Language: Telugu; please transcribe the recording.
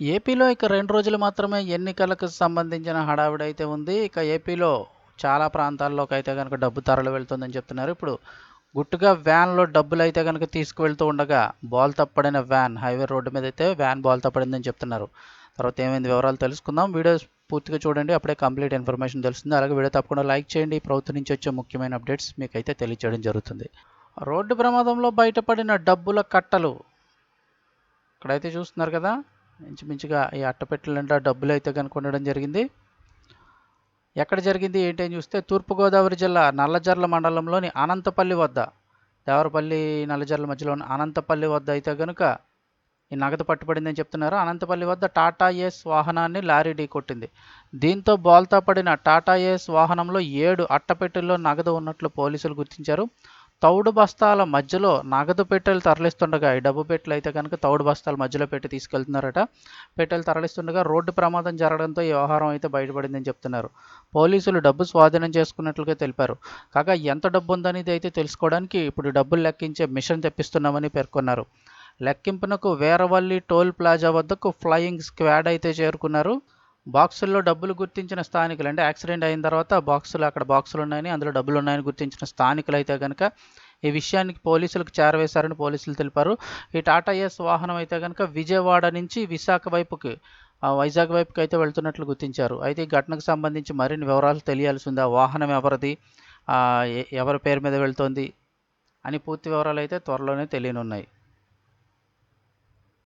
ఏపీలో ఇక రెండు రోజులు మాత్రమే ఎన్నికలకు సంబంధించిన హడావిడి అయితే ఉంది. ఇక ఏపీలో చాలా ప్రాంతాల్లోకి అయితే కనుక డబ్బు తరలి వెళ్తుందని చెప్తున్నారు. ఇప్పుడు గుట్టుగా వ్యాన్లో డబ్బులు అయితే కనుక తీసుకువెళ్తూ ఉండగా బాల్ తప్పడిన వ్యాన్ హైవే రోడ్డు మీద అయితే వ్యాన్ బాల్ తప్పడిందని చెప్తున్నారు. తర్వాత ఏమైంది వివరాలు తెలుసుకుందాం. వీడియో పూర్తిగా చూడండి అప్పుడే కంప్లీట్ ఇన్ఫర్మేషన్ తెలుస్తుంది. అలాగే వీడియో తప్పకుండా లైక్ చేయండి. ప్రభుత్వం నుంచి వచ్చే ముఖ్యమైన అప్డేట్స్ మీకు అయితే తెలియచేయడం జరుగుతుంది. రోడ్డు ప్రమాదంలో బయటపడిన డబ్బుల కట్టలు ఇక్కడైతే చూస్తున్నారు కదా. ఇంచుమించుగా ఈ అట్టపెట్టెలంటే డబ్బులు అయితే కనుక ఉండడం జరిగింది. ఎక్కడ జరిగింది ఏంటి అని చూస్తే తూర్పుగోదావరి జిల్లా నల్లజర్ల మండలంలోని అనంతపల్లి వద్ద దేవరపల్లి నల్లజర్ల మధ్యలోని అనంతపల్లి వద్ద అయితే కనుక ఈ నగదు పట్టుబడిందని చెప్తున్నారు. అనంతపల్లి వద్ద టాటా ఏస్ వాహనాన్ని లారీ ఢీ కొట్టింది. దీంతో బోల్తా పడిన టాటా ఏస్ వాహనంలో ఏడు అట్టపెట్టెల్లో నగదు ఉన్నట్లు పోలీసులు గుర్తించారు. తౌడు బస్తాల మధ్యలో నగదు పెట్టెలు తరలిస్తుండగా ఈ డబ్బు పెట్టెలు అయితే కనుక తౌడు బస్తాల మధ్యలో పెట్టి తీసుకెళ్తున్నారట. పెట్టెలు తరలిస్తుండగా రోడ్డు ప్రమాదం జరగడంతో ఈ వ్యవహారం అయితే బయటపడిందని చెప్తున్నారు. పోలీసులు డబ్బు స్వాధీనం చేసుకున్నట్లుగా తెలిపారు. కాగా ఎంత డబ్బు ఉందనేది అయితే తెలుసుకోవడానికి ఇప్పుడు డబ్బులు లెక్కించే మిషన్ తెప్పిస్తున్నామని పేర్కొన్నారు. లెక్కింపునకు వేరవల్లి టోల్ ప్లాజా వద్దకు ఫ్లయింగ్ స్క్వాడ్ అయితే చేరుకున్నారు. బాక్సుల్లో డబ్బులు గుర్తించిన స్థానికులు అంటే యాక్సిడెంట్ అయిన తర్వాత బాక్సులు అక్కడ బాక్సులు ఉన్నాయని అందులో డబ్బులు ఉన్నాయని గుర్తించిన స్థానికులు అయితే కనుక ఈ విషయానికి పోలీసులకు చేరవేశారని పోలీసులు తెలిపారు. ఈ టాటా ఎస్ వాహనం అయితే కనుక విజయవాడ నుంచి విశాఖ వైపుకి వైజాగ్ వైపుకి అయితే వెళ్తున్నట్లు గుర్తించారు. అయితే ఈ ఘటనకు సంబంధించి మరిన్ని వివరాలు తెలియాల్సి ఉంది. ఆ వాహనం ఎవరిది? ఎవరి పేరు మీద వెళ్తోంది? అని పూర్తి వివరాలు అయితే త్వరలోనే తెలియనున్నాయి.